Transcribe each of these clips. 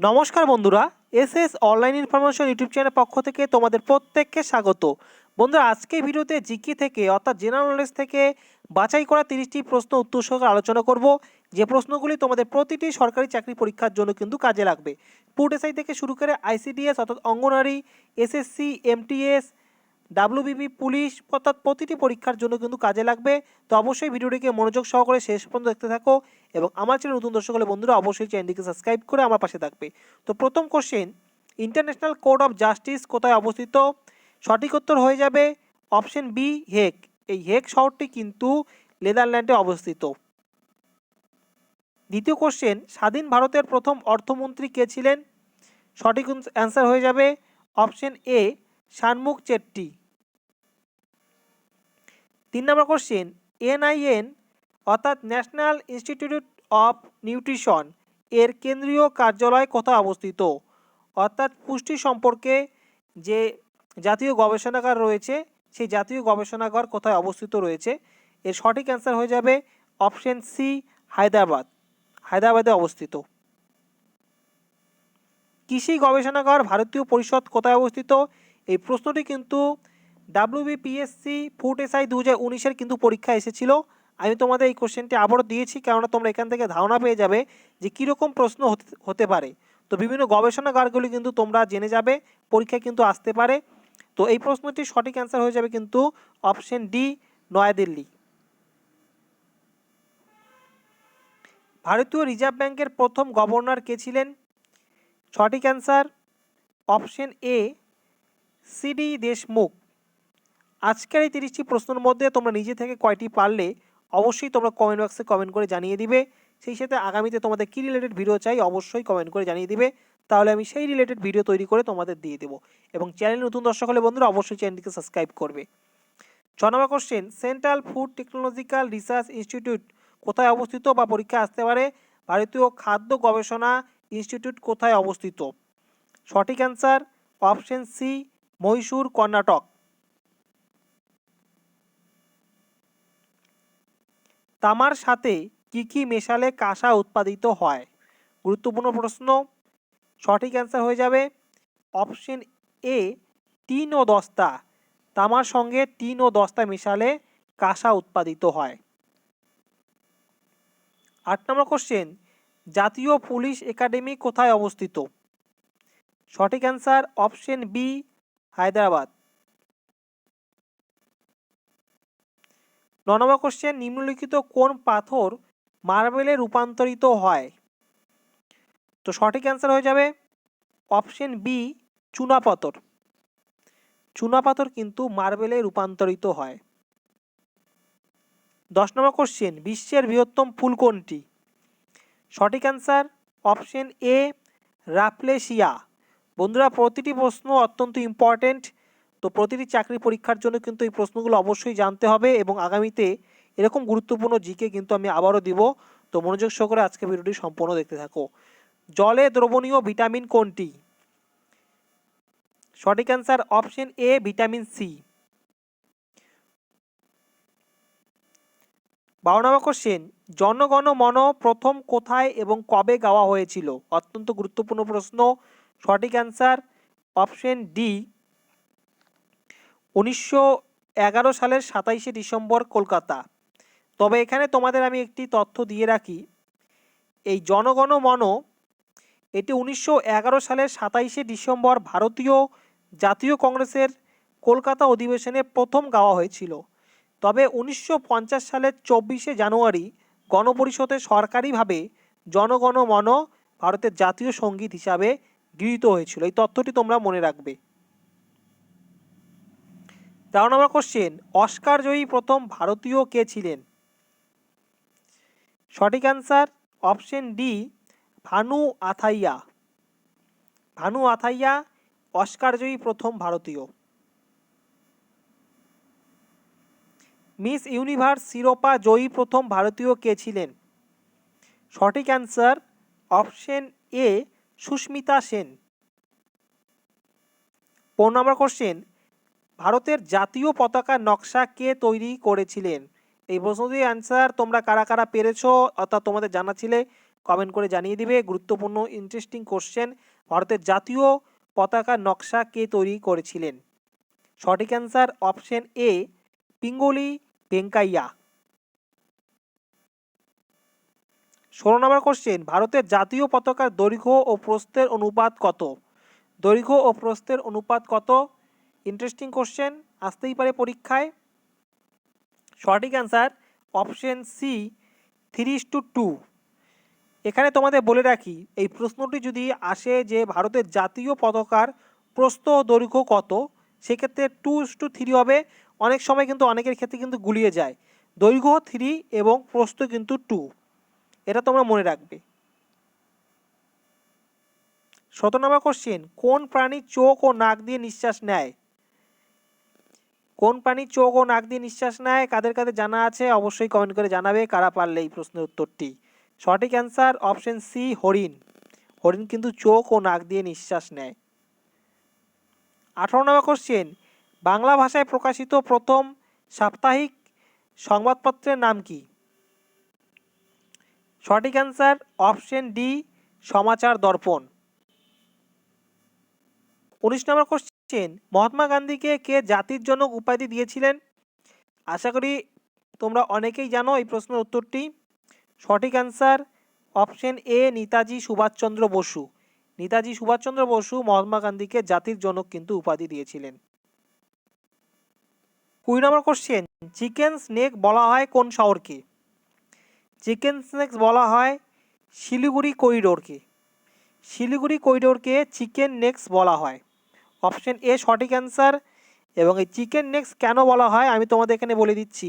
নমস্কার বন্ধুরা S S online information YouTube চ্যানেলের পক্ষ থেকে তোমাদের প্রত্যেককে স্বাগত। বন্ধুরা, আজকে ভিডিওতে জিকে থেকে, অর্থাৎ জেনারেল নলেজ থেকে বাছাই করা তিরিশটি প্রশ্ন উত্তর সহ আলোচনা করব। যে প্রশ্নগুলি তোমাদের প্রতিটি সরকারি চাকরি পরীক্ষার জন্য কিন্তু কাজে লাগবে। পুট এসআই থেকে শুরু করে আইসিডিএস, অর্থাৎ Anganwadi SSC MTS WBP, police, অর্থাৎ প্রতিটি পরীক্ষার জন্য কিন্তু কাজে লাগবে। তো অবশ্যই ভিডিওটিকে মনোযোগ সহকারে শেষ পর্যন্ত দেখতে থাকো এবং আমার চ্যানেল নতুন দর্শক হলে বন্ধুরা অবশ্যই চ্যানেলটিকে সাবস্ক্রাইব করে আমার পাশে থাকবে। তো প্রথম question international court of justice কোথায় অবস্থিত? সঠিক উত্তর হয়ে যাবে অপশন বি হেক এই হেক শহরটি কিন্তু নেদারল্যান্ডে অবস্থিত। দ্বিতীয় কোশ্চেন স্বাধীন ভারতের প্রথম অর্থমন্ত্রী কে ছিলেন? সঠিক অ্যান্সার হয়ে যাবে অপশন এ শানমুখ চেট্টি। তিন নম্বর কোশ্চেন এনআইএন অর্থাৎ ন্যাশনাল ইনস্টিটিউট অফ নিউট্রিশন এর কেন্দ্রীয় কার্যালয় কোথায় অবস্থিত? অর্থাৎ পুষ্টি সম্পর্কে যে জাতীয় গবেষণাগার রয়েছে, সেই জাতীয় গবেষণাগার কোথায় অবস্থিত রয়েছে? এর সঠিক অ্যান্সার হয়ে যাবে অপশন সি হায়দ্রাবাদ। হায়দ্রাবাদে অবস্থিত। কৃষি গবেষণাগার ভারতীয় পরিষদ কোথায় অবস্থিত? এই প্রশ্নটি কিন্তু ডাব্লিউবিপিএসসি ফুড এসআই দু হাজার উনিশের কিন্তু পরীক্ষা এসেছিল। আমি তোমাদের এই কোশ্চেনটি আবারও দিয়েছি, কেননা তোমরা এখান থেকে ধারণা পেয়ে যাবে যে কীরকম প্রশ্ন হতে- পারে। তো বিভিন্ন গবেষণাগারগুলি কিন্তু তোমরা জেনে যাবে পরীক্ষায় কিন্তু আসতে পারে। তো এই প্রশ্নটির সঠিক অ্যান্সার হয়ে যাবে কিন্তু অপশন ডি নয়াদিল্লি। ভারতীয় রিজার্ভ ব্যাংকের প্রথম গভর্নর কে ছিলেন? সঠিক answer option A C D Deshmukh. আজকের এই তিরিশটি প্রশ্নের মধ্যে তোমরা নিজে থেকে কয়টি পারলে অবশ্যই তোমরা কমেন্ট বক্সে কমেন্ট করে জানিয়ে দিবে। সেই সাথে আগামীতে তোমাদের কী রিলেটেড ভিডিও চাই অবশ্যই কমেন্ট করে জানিয়ে দিবে। তাহলে আমি সেই রিলেটেড ভিডিও তৈরি করে তোমাদের দিয়ে দেবো এবং চ্যানেল নতুন দর্শক হলে বন্ধুরা অবশ্যই চ্যানেলটিকে সাবস্ক্রাইব করবে। ছ নম্বর question central food technological research institute কোথায় অবস্থিত বা পরীক্ষা আসতে পারে? ভারতীয় খাদ্য গবেষণা ইনস্টিটিউট কোথায় অবস্থিত? সঠিক answer option C Mysore Karnataka তামার সাথে কি কি মেশালে কাঁসা উৎপাদিত হয়? গুরুত্বপূর্ণ প্রশ্ন। সঠিক অ্যান্সার হয়ে যাবে অপশন এ টিন ও দস্তা তামার সঙ্গে টিন ও দস্তা মেশালে কাঁসা উৎপাদিত হয়। আট নম্বর কোশ্চেন জাতীয় পুলিশ একাডেমি কোথায় অবস্থিত? সঠিক অ্যান্সার অপশন বি, হায়দ্রাবাদ। ন নম্বর কোশ্চেন নিম্নলিখিত কোন পাথর মার্বেলে রূপান্তরিত হয়? তো সঠিক অ্যান্সার হয়ে যাবে অপশন বি চুনাপাথর চুনাপাথর কিন্তু মার্বেলে রূপান্তরিত হয়। দশ নম্বর কোশ্চেন বিশ্বের বৃহত্তম ফুল কোনটি? সঠিক অ্যান্সার অপশন এ রাফলেশিয়া। বন্ধুরা, প্রতিটি প্রশ্ন অত্যন্ত ইম্পর্ট্যান্ট তো প্রতিটি চাকরি পরীক্ষার জন্য কিন্তু এই প্রশ্নগুলো অবশ্যই জানতে হবে এবং আগামীতে এরকম গুরুত্বপূর্ণ জিকে কিন্তু আমি আবারও দিব। তো মনোযোগ সহকারে আজকে ভিডিওটি সম্পূর্ণ দেখতে থাকো। জলে দ্রবণীয় ভিটামিন কোনটি? সঠিক answer option A, vitamin C. বারো নম্বর কোশ্চেন, জনগণ মন প্রথম কোথায় এবং কবে গাওয়া হয়েছিল? অত্যন্ত গুরুত্বপূর্ণ প্রশ্ন। সঠিক অ্যান্সার অপশন ডি উনিশশো এগারো সালের সাতাইশে ডিসেম্বর, কলকাতা। তবে এখানে তোমাদের আমি একটি তথ্য দিয়ে রাখি। এই জনগণ মন এটি উনিশশো এগারো সালের সাতাইশে ডিসেম্বর ভারতীয় জাতীয় কংগ্রেসের কলকাতা অধিবেশনে প্রথম গাওয়া হয়েছিল। তবে উনিশশো পঞ্চাশ সালের চব্বিশে জানুয়ারি গণপরিষদে সরকারিভাবে জনগণ মন ভারতের জাতীয় সংগীত হিসাবে গৃহীত হয়েছিল। এই তথ্যটি তোমরা মনে রাখবে। তেরো নম্বর কোশ্চেন অস্কার জয়ী প্রথম ভারতীয় কে ছিলেন? সঠিক answer option D Bhanu Athaiya. Bhanu Athaiya Oscar জয়ী প্রথম ভারতীয়। মিস ইউনিভার্স শিরোপা জয়ী প্রথম ভারতীয় কে ছিলেন? সঠিক answer option A Sushmita Sen. পনেরো নম্বর কোশ্চেন ভারতের জাতীয় পতাকার নকশা কে তৈরি করেছিলেন? এই প্রশ্নটির অ্যান্সার তোমরা কারা কারা পেরেছ অর্থাৎ তোমাদের জানা ছিলে কমেন্ট করে জানিয়ে দিবে। গুরুত্বপূর্ণ ইন্টারেস্টিং কোশ্চেন ভারতের জাতীয় পতাকার নকশা কে তৈরি করেছিলেন? সঠিক answer option A Pingali Venkayya. ষোলো নম্বর কোশ্চেন ভারতের জাতীয় পতাকার দৈর্ঘ্য ও প্রস্থের অনুপাত কত? দৈর্ঘ্য ও প্রস্থের অনুপাত কত? ইন্টারেস্টিং কোশ্চেন আসতেই পারে পরীক্ষায়। সঠিক answer option C three two two এখানে তোমাদের বলে রাখি, এই প্রশ্নটি যদি আসে যে ভারতের জাতীয় পতাকার প্রস্থ দৈর্ঘ্য কত, সেক্ষেত্রে টু টু থ্রি হবে। অনেক সময় কিন্তু অনেকের ক্ষেত্রে কিন্তু গুলিয়ে যায়। দৈর্ঘ্য থ্রি এবং প্রস্থ কিন্তু টু এটা তোমরা মনে রাখবে। শত নম্বর কোশ্চেন কোন প্রাণী চোখ ও নাক দিয়ে নিঃশ্বাস নেয়? কোন প্রাণী চোখ ও নাক দিয়ে নিঃশ্বাস নেয়, কাদের কাদের জানা আছে, অবশ্যই কমেন্ট করে জানাবে, কারা পারলে এই প্রশ্নের উত্তরটি। সঠিক অ্যান্সার অপশন সি হরিণ। হরিণ কিন্তু চোখ ও নাক দিয়ে নিঃশ্বাস নেয়। আঠারো নম্বর কোশ্চেন বাংলা ভাষায় প্রকাশিত প্রথম সাপ্তাহিক সংবাদপত্রের নাম কি? সঠিক অ্যান্সার অপশন ডি সমাচার দর্পণ। উনিশ নম্বর মহাত্মা গান্ধীকে কে জাতির জনক উপাধি দিয়েছিলেন? আশা করি তোমরা অনেকেই জানো এই প্রশ্নের উত্তরটি। সঠিক answer option A, Netaji Subhash Chandra Bose. Netaji Subhash Chandra Bose Mahatma গান্ধীকে জাতির জনক কিন্তু উপাধি দিয়েছিলেন। কুড়ি নম্বর কোশ্চেন চিকেন স্নেক বলা হয় কোন শহরকে? চিকেন স্নেক বলা হয় শিলিগুড়ি করিডোরকে। শিলিগুড়ি করিডোরকে চিকেন নেক্স বলা হয়। অপশন এ সঠিক অ্যান্সার এবং এই চিকেন নেক্স কেন বলা হয় আমি তোমাদের এখানে বলে দিচ্ছি।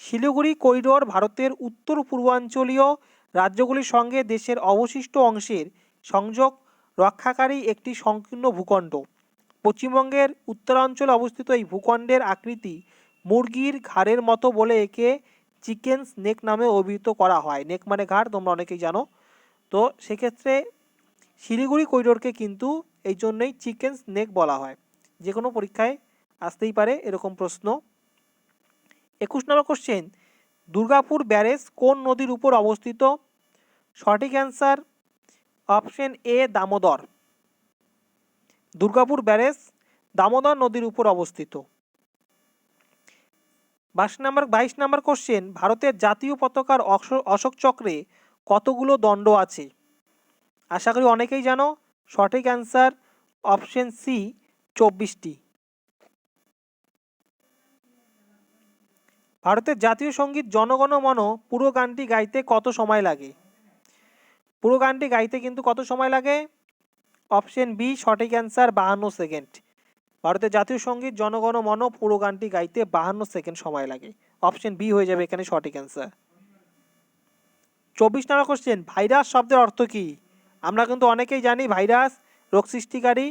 শিলিগুড়ি করিডোর ভারতের উত্তর পূর্বাঞ্চলীয় রাজ্যগুলির সঙ্গে দেশের অবশিষ্ট অংশের সংযোগ রক্ষাকারী একটি সংকীর্ণ ভূখণ্ড। পশ্চিমবঙ্গের উত্তরাঞ্চলে অবস্থিত এই ভূখণ্ডের আকৃতি মুরগির ঘাড়ের মতো বলে একে চিকেন স্নেক নামে অভিহিত করা হয়। নেক মানে ঘাড়, তোমরা অনেকেই জানো। তো সেক্ষেত্রে শিলিগুড়ি করিডোরকে কিন্তু এই জন্যই চিকেন স্নেক বলা হয়। যে কোনো পরীক্ষায় আসতেই পারে এরকম প্রশ্ন। একুশ নম্বর কোশ্চেন দুর্গাপুর ব্যারেজ কোন নদীর উপর অবস্থিত? সঠিক answer option A Damodar. Durgapur barrage Damodar নদীর উপর অবস্থিত। বাইশ নম্বর, বাইশ নাম্বার কোশ্চেন ভারতের জাতীয় পতাকার অশ- অশোক চক্রে কতগুলো দণ্ড আছে? আশা করি অনেকেই জানো, সঠিক অ্যান্সার অপশন সি চব্বিশটি। ভারতের জাতীয় সংগীত জনগণ মন পুরো গানটি গাইতে কত সময় লাগে? পুরো গানটি গাইতে কিন্তু কত সময় লাগে? অপশন বি সঠিক অ্যান্সার বাহান্ন সেকেন্ড ভারতের জাতীয় সংগীত জনগণ মন পুরো গানটি গাইতে বাহান্ন সেকেন্ড সময় লাগে। অপশন বি হয়ে যাবে এখানে সঠিক অ্যান্সার চব্বিশ নম্বর কোশ্চেন ভাইরাস শব্দের অর্থ কী? আমরা কিন্তু অনেকেই জানি ভাইরাস, রোগ সৃষ্টিকারী।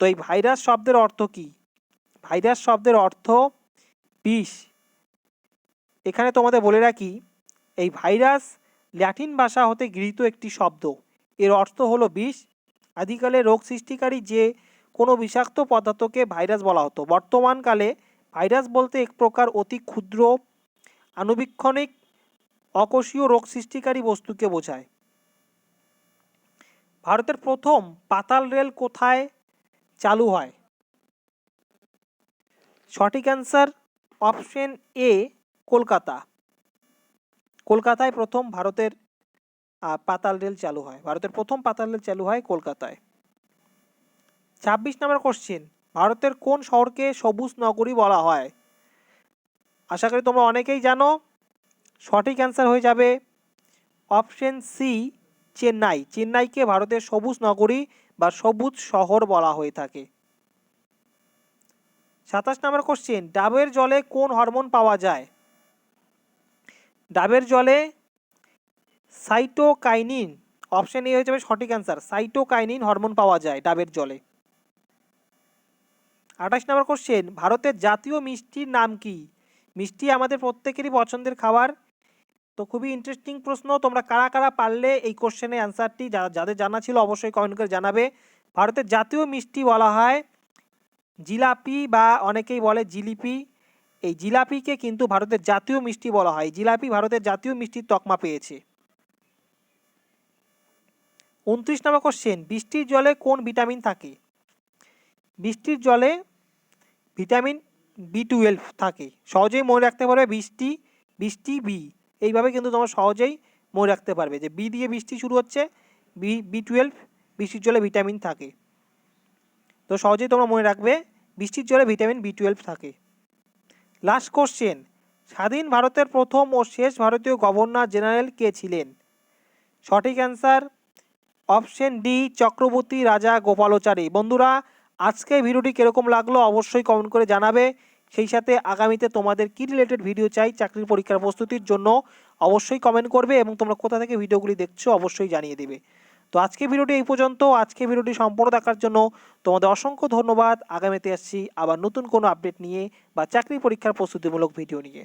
তো এই ভাইরাস শব্দের অর্থ কী? ভাইরাস শব্দের অর্থ বিষ। এখানে তোমাদের বলে রাখি, এই ভাইরাস ল্যাটিন ভাষা হতে গৃহীত একটি শব্দ। এর অর্থ হলো বিষ। আদিকালে রোগ সৃষ্টিকারী যে কোনো বিষাক্ত পদার্থকে ভাইরাস বলা হতো। বর্তমানকালে ভাইরাস বলতে এক প্রকার অতি ক্ষুদ্র আনুবীক্ষণিক অকোষীয় রোগ সৃষ্টিকারী বস্তুকে বোঝায়। ভারতের প্রথম পাতাল রেল কোথায় চালু হয়? সঠিক অ্যান্সার অপশন এ, কলকাতা। কলকাতায় প্রথম ভারতের পাতাল রেল চালু হয়। ভারতের প্রথম পাতাল রেল চালু হয় কলকাতায়। ছাব্বিশ নম্বর কোশ্চেন ভারতের কোন শহরকে সবুজ নগরী বলা হয়? আশা করি তোমরা অনেকেই জানো। সঠিক অ্যান্সার হয়ে যাবে অপশন সি চেন্নাই। চেন্নাইকে ভারতের সবুজ নগরী বা সবুজ শহর বলা হয়ে থাকে। সাতাশ নম্বর কোশ্চেন ডাবের জলে কোন হরমোন পাওয়া যায়? ডাবের জলে সাইটোকাইনিন অপশন এ হয়ে যাবে সঠিক অ্যান্সার সাইটোকাইনিন হরমোন পাওয়া যায় ডাবের জলে। আঠাশ নম্বর কোশ্চেন ভারতের জাতীয় মিষ্টির নাম কি? মিষ্টি আমাদের প্রত্যেকেরই পছন্দের খাবার। তো খুবই ইন্টারেস্টিং প্রশ্ন। তোমরা কারা কারা পারলে এই কোশ্চেনের অ্যান্সারটি যাদের জানা ছিল অবশ্যই কমেন্ট করে জানাবে। ভারতের জাতীয় মিষ্টি বলা হয় জিলাপি বা অনেকেই বলে জিলিপি। এই জিলাপিকে কিন্তু ভারতের জাতীয় মিষ্টি বলা হয়। জিলাপি ভারতের জাতীয় মিষ্টির তকমা পেয়েছে। উনত্রিশ নম্বর কোশ্চেন বৃষ্টির জলে কোন ভিটামিন থাকে? বৃষ্টির জলে ভিটামিন বি টুয়েলভ থাকে। সহজেই মনে রাখতে পারবে বৃষ্টি বৃষ্টি বি এইভাবে কিন্তু তোমরা সহজেই মনে রাখতে পারবে যে বি দিয়ে বৃষ্টি শুরু হচ্ছে বি বি টুয়েলভ বৃষ্টির জলে ভিটামিন থাকে। তো সহজেই তোমরা মনে রাখবে, বৃষ্টির জলে ভিটামিন বি টুয়েলভ থাকে। লাস্ট কোশ্চেন স্বাধীন ভারতের প্রথম ও শেষ ভারতীয় গভর্নর জেনারেল কে ছিলেন? সঠিক অ্যান্সার অপশন ডি চক্রবর্তী রাজা গোপালচারী। বন্ধুরা, আজকে ভিডিওটি কীরকম লাগল অবশ্যই কমেন্ট করে জানাবে। সেই সাথে আগামীতে তোমাদের কী রিলেটেড ভিডিও চাই, চাকরির পরীক্ষার প্রস্তুতির জন্য অবশ্যই কমেন্ট করবে এবং তোমরা কোথা থেকে ভিডিওগুলি দেখছ অবশ্যই জানিয়ে দেবে। তো আজকে ভিডিওটি এই পর্যন্ত। আজকে ভিডিওটি সম্পূর্ণ দেখার জন্য তোমাদের অসংখ্য ধন্যবাদ। আগামীতে আসছি আবার নতুন কোনো আপডেট নিয়ে বা চাকরি পরীক্ষার প্রস্তুতিমূলক ভিডিও নিয়ে।